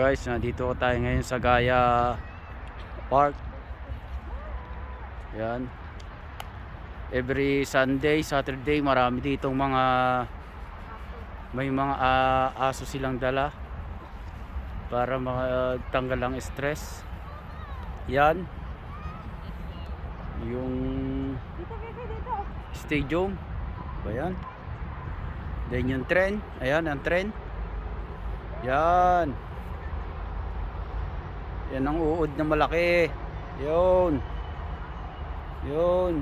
Guys, nandito tayo ngayon sa Gaya Park. Yan. Every Sunday, Saturday, marami ditong mga may mga ah, aso silang dala para makatanggal ang stress. Yan. Yung stadium. Ba yan? Then yung tren. Ayan, ang tren. Yan. Yan ang uod na malaki. Yun. Yun.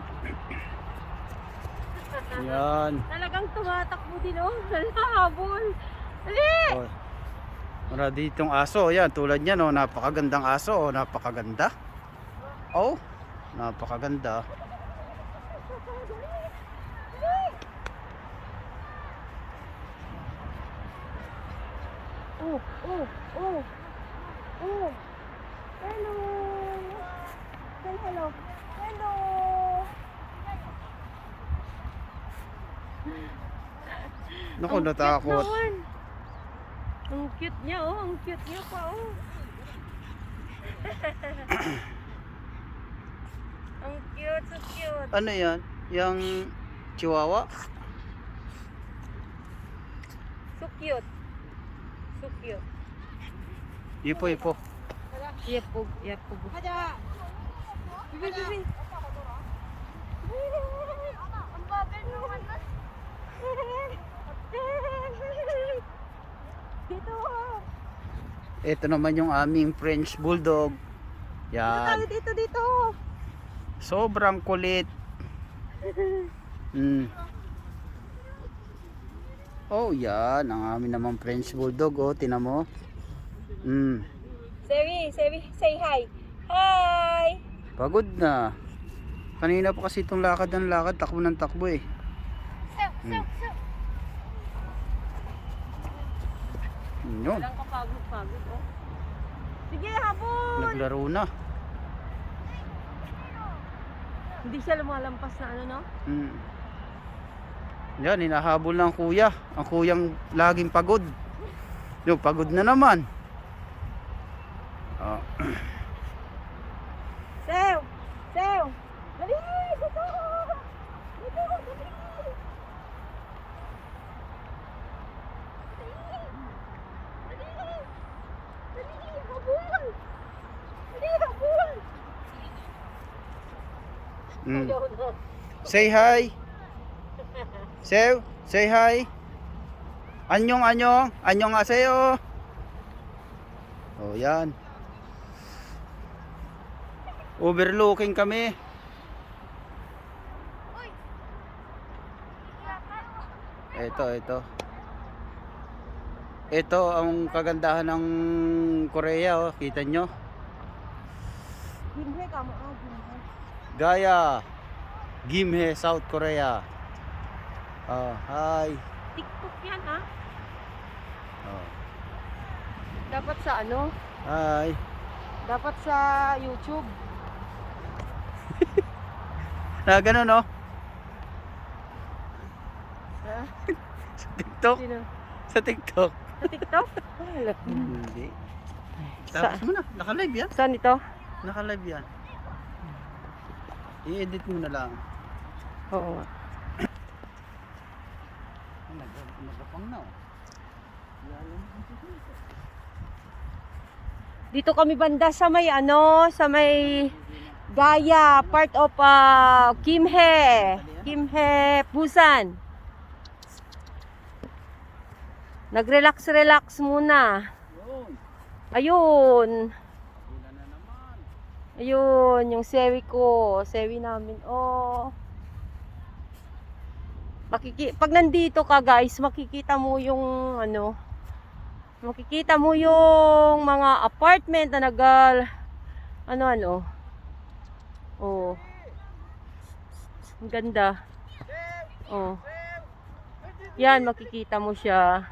Yan. Talagang tumatakbo din oh. Nalahabol. Dali! Oh. Mara ditong aso. Yan, tulad niyan oh, napakagandang aso oh, napakaganda. Oh, napakaganda. Oh, oh, oh. Oh. Hello. Say hello. Hello. Naku, Ang natakot. Cute naman. Ang cute niya oh. Ang cute niya pa oh. Ang cute, so cute. Ano yan? Yung chihuahua? So cute. So cute. Ipo, ipo. Yapog, yapog. Hada! Bibi, bibi. Ang bagal naman na. Dito. Ito naman yung aming French Bulldog. Yan. dito, dito. Sobrang kulit. Mm. Oh, yan. Ang amin naman French Bulldog. Oh, tinan mo. Mm. Sevi, Sevi, say hi. Hi! Pagod na. Kanina pa kasi itong lakad ng lakad. Takbo ng takbo eh. Sev, Hmm. sev, sev. Yun. Walang kapagod-pagod, oh. Sige, habol! Naglaro na. Hindi siya lumalampas na ano, no? Mm. Yan, hinahabol ng kuya. Ang kuyang laging pagod. Yung pagod na naman. Oh. Sew! Sew! Habol! Dali! Habol! Mm. Say hi. Sew, say hi. Anyong anyong, anyong aseyo. Oh, yan. Overlooking kami. Ito, ito. Ito ang kagandahan ng Korea, oh. Kita nyo? Gimhe ka mo. Ah, gimhe. Gaya, Gimhae, South Korea. Oh, hi. TikTok yan, ha? Oh, Dapat sa ano? hi. Dapat sa YouTube. Na ganun, no? Ha? Sa TikTok. Sino? Sa TikTok. Sa TikTok? Hindi. Sa- Tapos mo na. Naka-live yan. Saan ito? Naka-live yan. I-edit mo na lang. Oo nga. Nag- Nagapang na, oh. Dito kami banda sa may ano, sa may Gaya, part of uh, Kimhe. Kimhe, Busan. Nag-relax-relax muna. Yun. Ayun. Ayun, yung sewi ko. Sewi namin. Oh. Makiki pag nandito ka guys, makikita mo yung ano, makikita mo yung mga apartment na nagal ano ano. Oh. Ang ganda. Oh. Yan, makikita mo siya.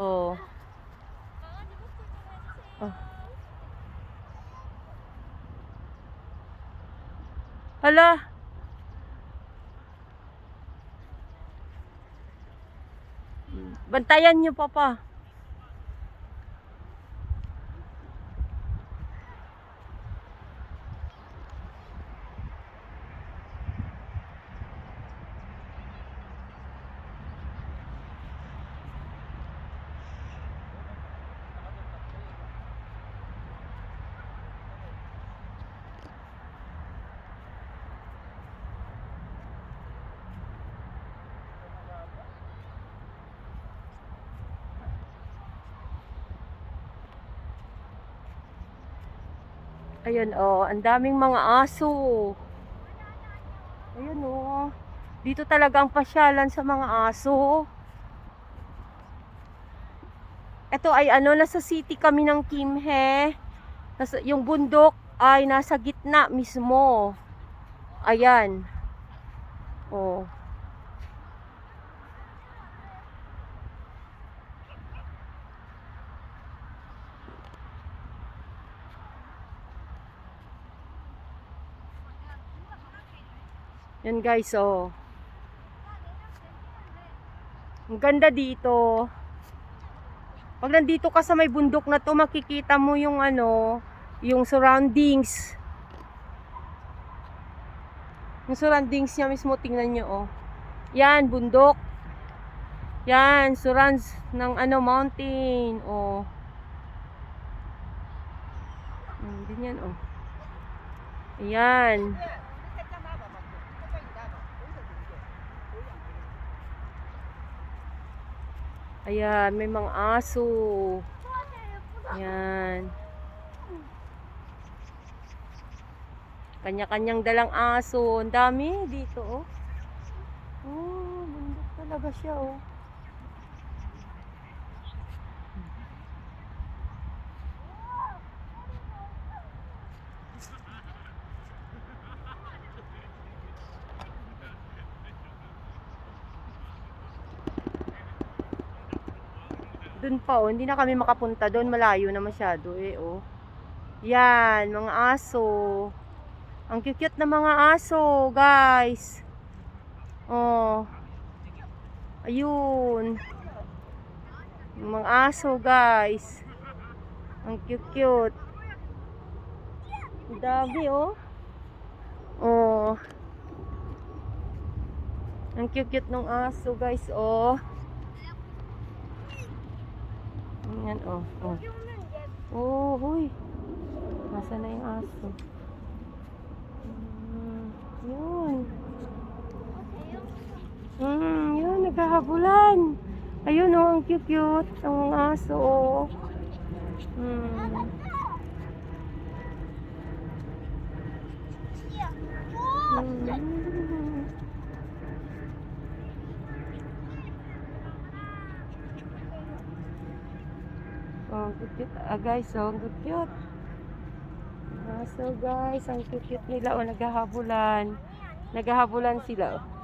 Oh. Hala. Bantayan niyo pa Ayun oh, ang daming mga aso. Ayun oh. Dito talaga ang pasyalan sa mga aso. Ito ay ano, nasa city kami ng Kimhe. Nasa, yung bundok ay nasa gitna mismo. Ayan. Oh. Yan guys, oh. Ang ganda dito. Pag nandito ka sa may bundok na to, makikita mo yung ano, yung surroundings. Yung surroundings niya mismo, tingnan nyo, oh. Yan, bundok. Yan, surrounds ng ano, mountain, oh. Ganyan, oh. Ayan. Ayan, may mga aso. Ayan. Kanya-kanyang dalang aso. Ang dami dito, oh. Oh, bundok talaga siya, oh. Doon pa, oh. Hindi na kami makapunta doon. Malayo na masyado, eh, oh. Yan, mga aso. Ang cute na mga aso, guys. Oh. Ayun. Mga aso, guys. Ang cute-cute. Dami, oh. Oh. Ang cute-cute ng aso, guys, oh. Yan, oh. Oh, oh huy. Nasaan na yung aso? Mm, yun. Mm, yun, naghahabulan. Ayun, oh, ang cute-cute. Ang aso, oh. Mm. Oh, ang cute ah, guys, oh, ang cute. Ah, so guys, ang cute nila, oh, naghahabulan. Naghahabulan sila, oh.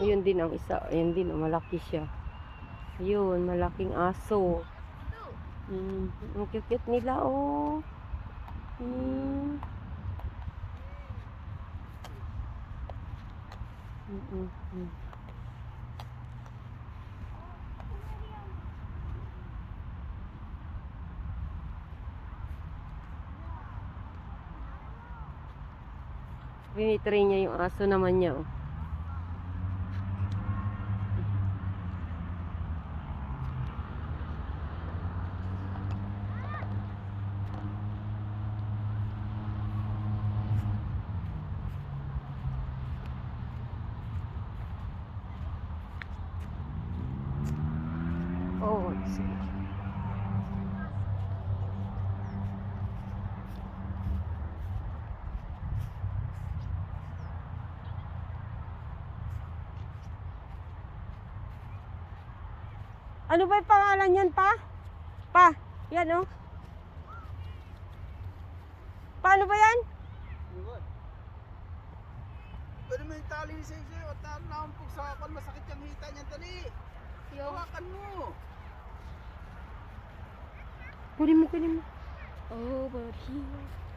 Ayun din ang isa. Ayun din, malaki siya. Ayun, malaking aso. Mm, ang cute nila, oh. Mm. Mm, mm, mm. Pinitry niya yung aso naman niya. Oh, sige. Ano ba yung pangalan yan, pa? Pa, yan oh. Paano ba yan? Pwede mo yung tali ni Sensei o tali na ang sa kwan masakit yung hita niya dali. Hawakan mo. Kunin mo, kunin mo. Over here.